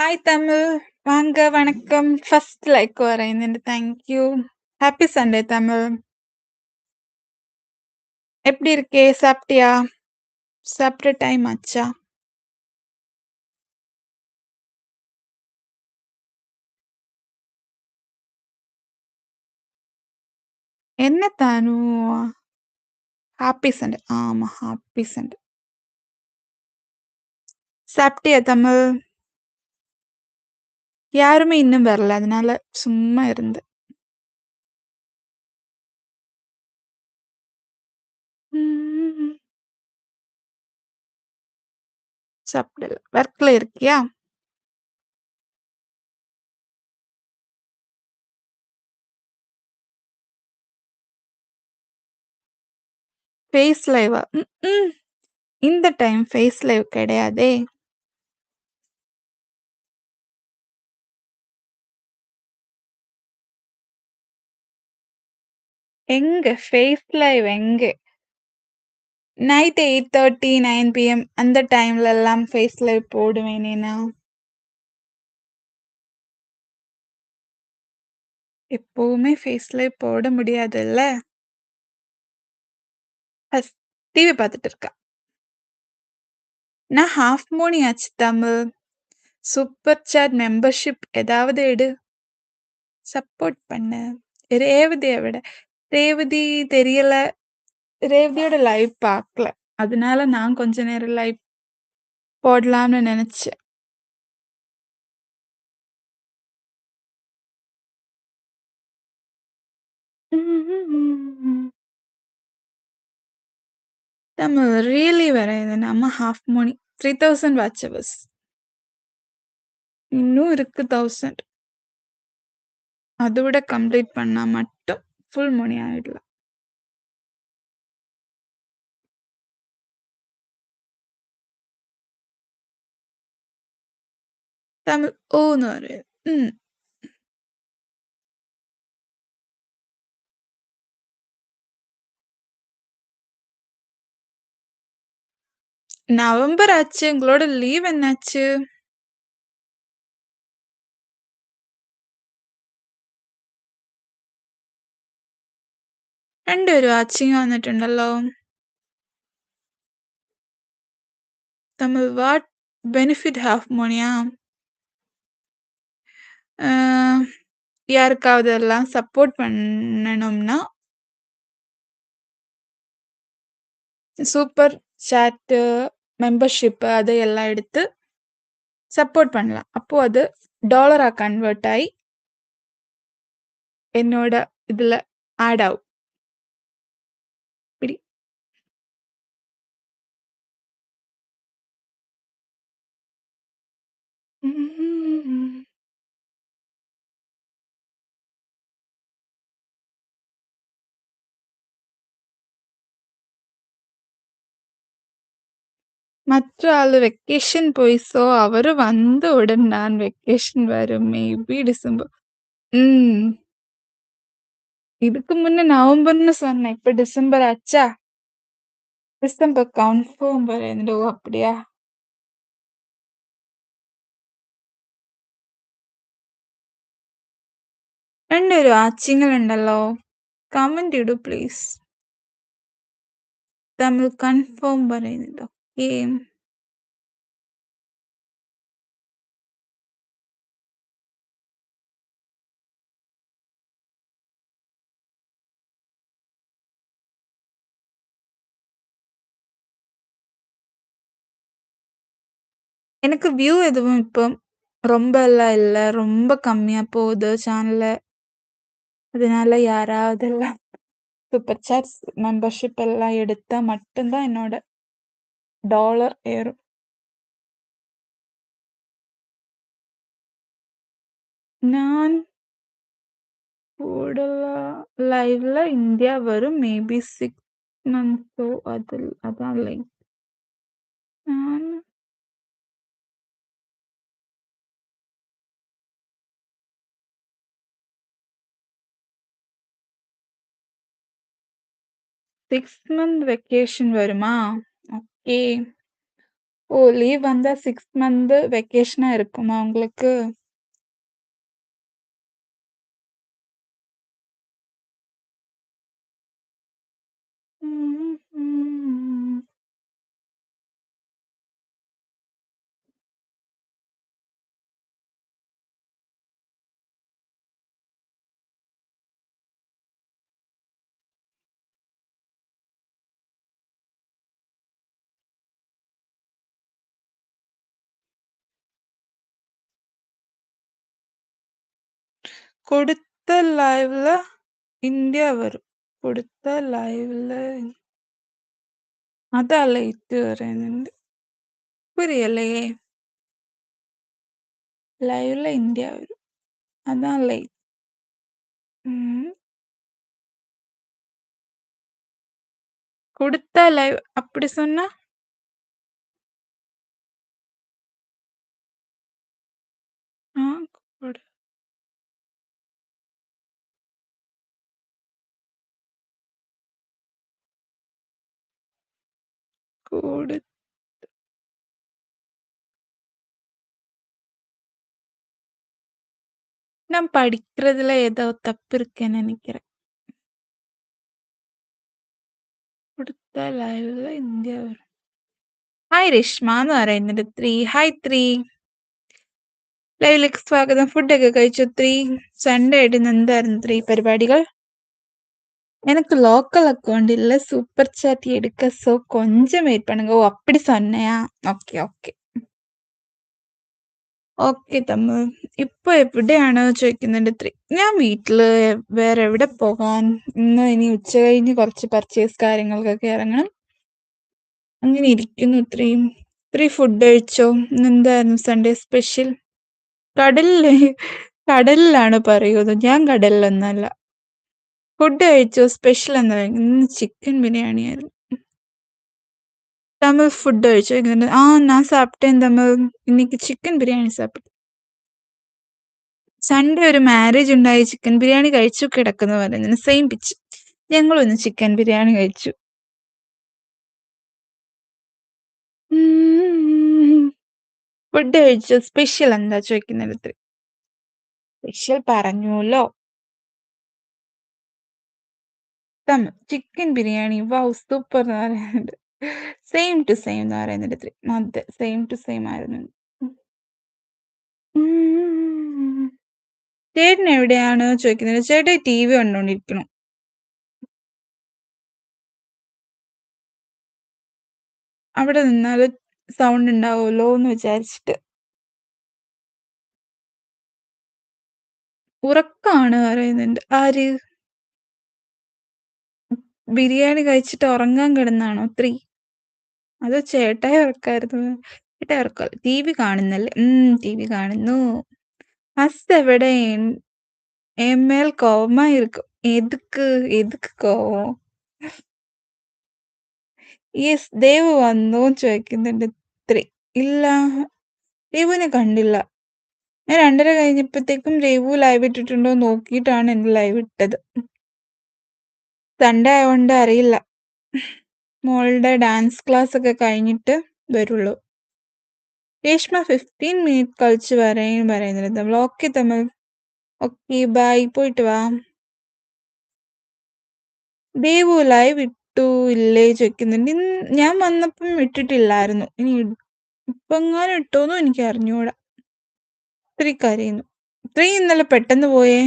Hi Tamil വാങ്ക വണക്കം. First like പറയുന്നുണ്ട്. Thank you happy Sunday Tamil എപ്പി ഇരിക്കേ? സാപ്റ്റിയാ? സാപ്റ്റ ടൈം അച്ഛാ എന്നെ താനു? ഹാപ്പി സൺഡേ ആമാ ഹാപ്പി സൺഡേ സാപ്റ്റിയാ തമിഴ് யாருமே இன்னும் வரல. அதனால சும்மா இருந்தேன். ம். சாப்பிடல. ஒர்க்ல இருக்கியா? ஃபேஸ் லைவா? ம்ஹ்ம். இந்த டைம் ஃபேஸ் லைவ் கிடையாதே! எங்க? ஃபேஸ் லைவ் எங்க? நைட் 8:30, 9 பிஎம் அந்த டைம்ல எல்லாம் ஃபேஸ் லைவ் போடுவேனேனா நான். எப்பவுமே ஃபேஸ் லைவ் போட முடியாதுல்ல? ஃபர்ஸ்ட் டிவி பார்த்துட்டு இருக்கா. நான் ஹாஃப் மோனி ஆச்சு தமிழ். சூப்பர் சாட் மெம்பர்ஷிப் ஏதாவது எடு. சப்போர்ட் பண்ணு. ரேவதியை விட. ரேவதி தெரியல. ரேவதியோட லைவ் பார்க்கல. அதனால நான் கொஞ்ச நேரம் லைவ் போடலாம்னு நெனச்சேன். நம்ம ரியலி வராது. நம்ம ஹாஃப் மோனி. 3000 வாட்ச் வாட்சவர்ஸ் இன்னும் இருக்கு தௌசண்ட் அதோட கம்ப்ளீட் பண்ணா மட்டும் ஃபுல் மோனி ஆயிடலாம். தமிழ் ஓனர். ம். நவம்பர் ஆச்சு. உங்களோட லீவ் என்னாச்சு? രണ്ടുപേരും വാച്ചിങ് വന്നിട്ടുണ്ടല്ലോ. Tamil what benefit half மோனியா? அ யாருக்காவது எல்லாம் சப்போர்ட் பண்ணணும்னா சூப்பர் சாட் மெம்பர்ஷிப் அதையெல்லாம் எடுத்து சப்போர்ட் பண்ணலாம். அப்போ அது டாலரா கன்வெர்ட் ஆயி என்னோட இதுல ஆட் ஆகும். Mm-hmm. ம். மற்ற ஆளு வெக்கேஷன் போய் சோ அவரு வந்தவுடன் நான் வெக்கேஷன் வரும் மேபி டிசம்பர். உம் இதுக்கு முன்ன நவம்பர்ன்னு சொன்னேன். இப்ப டிசம்பர் ஆச்சா? டிசம்பர் கன்ஃபர்ம் பாரு. ஓ! அப்படியா? രണ്ടുപേരും വാച്ചിങ്ങിലുണ്ടല്ലോ. കമന്റ് ഇടൂ പ്ലീസ്. തമിഴ് കൺഫേം പറയുന്നുണ്ട്. ഓക്കേ. எனக்கு வியூ எதுவும் இப்போ ரொம்பலாம் இல்ல. ரொம்ப கம்மியா போகுது சேனல்ல. அதனால யாராவதெல்லாம் சூப்பர் சாட்ஸ் மெம்பர்ஷிப் எல்லாம் எடுத்தா மட்டும்தான் என்னோட டாலர் ஏறும். நான் போடலாம். லைவ்ல இந்தியா வரும். மேபி சிக்ஸ் மந்த்ஸோ அதில் அதான் லைக் நான் சிக்ஸ் மந்த் வெக்கேஷன் வருமா? ஓகே. ஓ! லீவ் வந்தா 6 மந்த் வெக்கேஷனா இருக்குமா உங்களுக்கு? കൊടുത്ത ലൈവില് ഇന്ത്യ വരും. കൊടുത്ത ലൈവില് അതാ ലേറ്റ് പറയുന്നുണ്ട്. புரியலையே! ലൈവില് ഇന്ത്യ വരും. അതാ ലേറ്റ്. ம். கொடுத்தா லைவ் அப்படி சொன்னா? கொடு நான் படிக்கிறதுல ஏதோ தப்பு இருக்குன்னு நெனைக்கிறேன். കൊടുത്ത ലൈവില് ഇന്ത്യ വരും. ഹായ് രശ്മ എന്ന് പറയുന്നുണ്ട് ത്രീ. Hi three. ലൈവിലേക്ക് സ്വാഗതം. ഫുഡൊക്കെ കഴിച്ചോ ത്രീ? സൺഡേ ആയിട്ട് ഇന്ന് എന്തായിരുന്നു ത്രീ പരിപാടികൾ? எனக்கு லோக்கல் அக்கவுண்ட் இல்ல. சூப்பர் சாட் எடுக்க. ஸோ கொஞ்சம் வெயிட் பண்ணுங்க. ஓ! அப்படி சொன்னையா? Okay okay. ഓക്കെ തമ്മു. ഇപ്പൊ എവിടെയാണ് ചോദിക്കുന്നുണ്ട് ത്രീ. ഞാൻ വീട്ടില് വേറെ എവിടെ പോകാൻ? ഇന്ന് ഇനി ഉച്ച കഴിഞ്ഞ് കുറച്ച് പർച്ചേസ് കാര്യങ്ങൾക്കൊക്കെ ഇറങ്ങണം. അങ്ങനെ ഇരിക്കുന്നു ത്രീ. ത്രീ ഫുഡ് കഴിച്ചോ? ഇന്നെന്തായിരുന്നു സൺഡേ സ്പെഷ്യൽ? കടലില് കടലിലാണ് പറയുന്നത്. ഞാൻ കടലിലൊന്നല്ല. ഫുഡ് കഴിച്ചോ? സ്പെഷ്യൽ എന്താ? ഇന്ന് ചിക്കൻ ബിരിയാണി ആയിരുന്നു. தமிழ் ஃபுட் കഴിച്ചോ? ஆ நான் சாப்பிட்டேன் தமிழ். இன்னைக்கு ചിക്കൻ ബിരിയാണി സാപ്പിട്ടു. സൺഡേ ഒരു മാരേജ് ഉണ്ടായി. ചിക്കൻ ബിരിയാണി കഴിച്ചു കിടക്കുന്നു പറയുന്നു. Same pinch. ഞങ്ങളും ഇന്ന് ചിക്കൻ ബിരിയാണി കഴിച്ചു. ഫുഡ് കഴിച്ചോ? സ്പെഷ്യൽ എന്താ ചോദിക്കുന്നുണ്ട് three. Special പറഞ്ഞൂല്ലോ. Tamil chicken biryani wow super എന്ന് പറയുന്നുണ്ട്. സെയിം ടു സെയിം എന്ന് പറയുന്നുണ്ട് ത്രീ. സെയിം ടു സെയിം ആയിരുന്നു. ചേട്ടൻ എവിടെയാണ് ചോദിക്കുന്നത്? ചേട്ടൻ ടി വി കണ്ടോണ്ടിരിക്കണം അവിടെ നിന്നാൽ സൗണ്ട് ഉണ്ടാവുമല്ലോ എന്ന് വിചാരിച്ചിട്ട്. ഉറക്കാണ് പറയുന്നുണ്ട്. ആര്? ബിരിയാണി കഴിച്ചിട്ട് ഉറങ്ങാൻ കിടന്നാണോ ത്രീ അതോ ചേട്ടായി ഉറക്കായിരുന്നു? ചേട്ടായി ഉറക്ക? ടി വി കാണുന്നല്ലേ? ഉം ടി വി കാണുന്നു. ഫസ്റ്റ് എവിടെ? എം എൽ കോമ ഇരിക്കും എതുക്ക് എതുക്ക് കോ യെസ് ദേവ് വന്നോ ചോദിക്കുന്നുണ്ട് ത്രീ ഇല്ല രേവുവിനെ കണ്ടില്ല. ഞാൻ രണ്ടര കഴിഞ്ഞപ്പോഴത്തേക്കും രേവു ലൈവ് ഇട്ടിട്ടുണ്ടോ നോക്കിയിട്ടാണ് എന്റെ ലൈവ് ഇട്ടത്. സൺഡേ ആയതുകൊണ്ട് അറിയില്ല. മോളുടെ ഡാൻസ് ക്ലാസ് ഒക്കെ കഴിഞ്ഞിട്ട് വരുള്ളൂ. രേഷ്മ 15 മിനിറ്റ് കളിച്ച് വരാൻ പറയുന്നുണ്ട് നമ്മൾ ഓക്കെ തമിഴ്. Okay bye. പോയിട്ട് വാ. ദേവു ലൈവ് ഇട്ടു ഇല്ലേ ചോദിക്കുന്നുണ്ട്. ഞാൻ വന്നപ്പം ഇട്ടിട്ടില്ലായിരുന്നു. ഇനി ഇപ്പെങ്ങാനും ഇട്ടോന്നും എനിക്ക് അറിഞ്ഞൂടാ. ഇത്രയും കരയുന്നു. ഇത്രയും ഇന്നലെ പെട്ടെന്ന് പോയേ.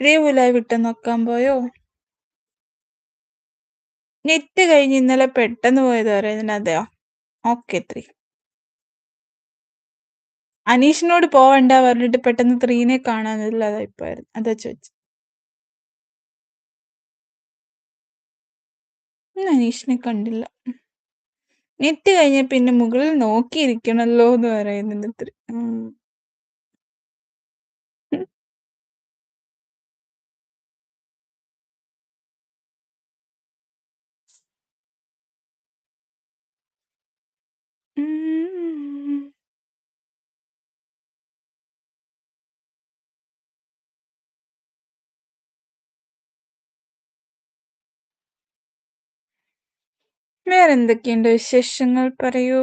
രേവു വിട്ടു നോക്കാൻ പോയോ? നെറ്റ് കഴിഞ്ഞ് ഇന്നലെ പെട്ടെന്ന് പോയത് പറയുന്നുണ്ട്. അതെയോ? ഓക്കെ ത്രീ അനീഷിനോട് പോവണ്ട പറഞ്ഞിട്ട് പെട്ടെന്ന് 3നെ കാണാനില്ലാതായിപ്പോയായിരുന്നു. അതാ ചോദിച്ചത്. ഇന്ന് അനീഷിനെ കണ്ടില്ല. നെറ്റ് കഴിഞ്ഞ പിന്നെ മുകളിൽ നോക്കിയിരിക്കണല്ലോ എന്ന് പറയുന്നുണ്ട് 3. ഉം. ഉം. ഉം. വേറെന്തൊക്കെയുണ്ട് വിശേഷങ്ങൾ പറയൂ?